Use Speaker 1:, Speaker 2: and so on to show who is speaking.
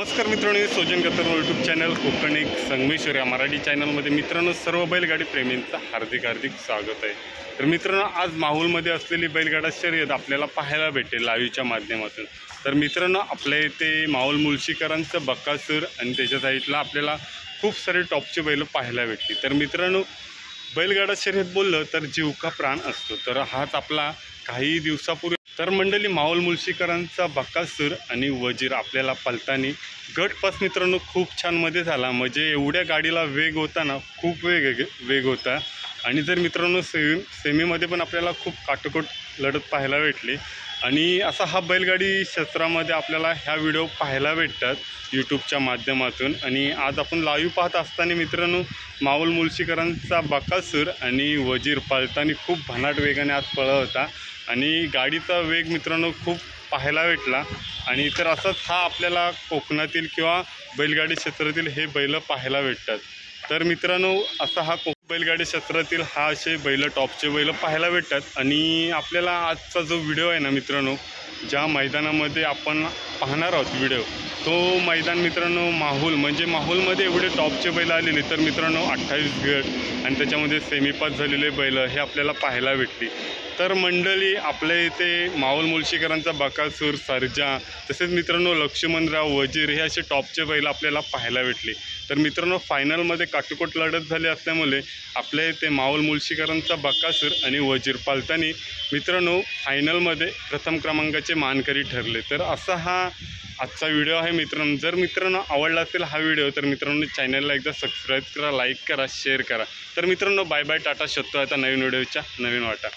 Speaker 1: नमस्कार मित्रांनो मी सोजन गतर यूट्यूब चॅनल कोकण एक संगमेश्वर या मराठी चॅनलमध्ये मित्रांनो सर्व बैलगाडी प्रेमींचं हार्दिक हार्दिक स्वागत आहे. तर मित्रांनो आज माहूलमध्ये असलेली बैलगाडा शर्यत आपल्याला पाहायला भेटेल लाईव्हच्या माध्यमातून. तर मित्रांनो आपल्या इथे माहूल मुळशीकरांचं बक्कासूर आणि त्याच्या साईडला आपल्याला खूप सारे टॉपचे बैल पाहायला भेटली तर मित्रांनो बैलगाडा शर्यत बोललं तर जीव का प्राण असतो. तर हाच आपला काही दिवसापूर्वी तर मंडळी माहोल मुळशीकरांचा बक्कासूर आणि वजीर आपल्याला पलतानी गटपास मित्रांनो खूप छानमध्ये झाला. म्हणजे एवढ्या गाडीला वेग होता ना खूप वेग वेग होता. आणि जर मित्रांनो सेमी सेमीमध्ये पण आपल्याला खूप काटोकोट लढत पाहायला भेटली. आणि असा हा बैलगाडी क्षेत्रामध्ये आपल्याला ह्या व्हिडिओ पाहायला भेटतात यूट्यूबच्या माध्यमातून. आणि आज आपण लाईव्ह पाहत असताना मित्रांनो माऊल मुलशीकरांचा बकासूर आणि वजीर पाळताना खूप भन्नाट वेगाने आज पळा होता. आणि गाडीचा वेग मित्रांनो खूप पाहायला भेटला. आणि तर असंच हा आपल्याला कोकणातील किंवा बैलगाडी क्षेत्रातील हे बैल पाहायला भेटतात. तर मित्रांनो असा हा कोक बैलगाडी क्षेत्रातील हा असे बैल टॉपचे बैल पाहायला भेटतात. आणि आपल्याला आजचा जो व्हिडिओ आहे ना मित्रांनो ज्या मैदानामध्ये आपण पाहणार आहोत व्हिडिओ तो मैदान मित्रांनो माहूल म्हणजे माहूलमध्ये एवढे टॉपचे बैल आलेले तर मित्रांनो अठ्ठावीस गट आणि त्याच्यामध्ये सेमीपास झालेले बैल हे आपल्याला पाहायला भेटली तर मंडळी आपल्या इथे माऊल मुळशीकरांचा बकासूर सर्जा तसेच मित्रांनो लक्ष्मणराव वजीर हे असे टॉपचे बैल आपल्याला पाहायला भेटले. तर मित्रांनो फायनलमध्ये काटकोट लढत झाली असल्यामुळे आपल्या इथे माऊल मुळशीकरांचा बकासूर आणि वजीर पालतानी मित्रांनो फायनलमध्ये प्रथम क्रमांकाचे मानकरी ठरले. तर असा हा आजचा व्हिडिओ आहे मित्रांनो. जर मित्रांनो आवडला असेल हा व्हिडिओ तर मित्रांनो चॅनलला एकदा सबस्क्राईब करा लाईक करा शेअर करा. तर मित्रांनो बाय बाय टाटा शोधतो आता नवीन व्हिडिओच्या नवीन वाटा.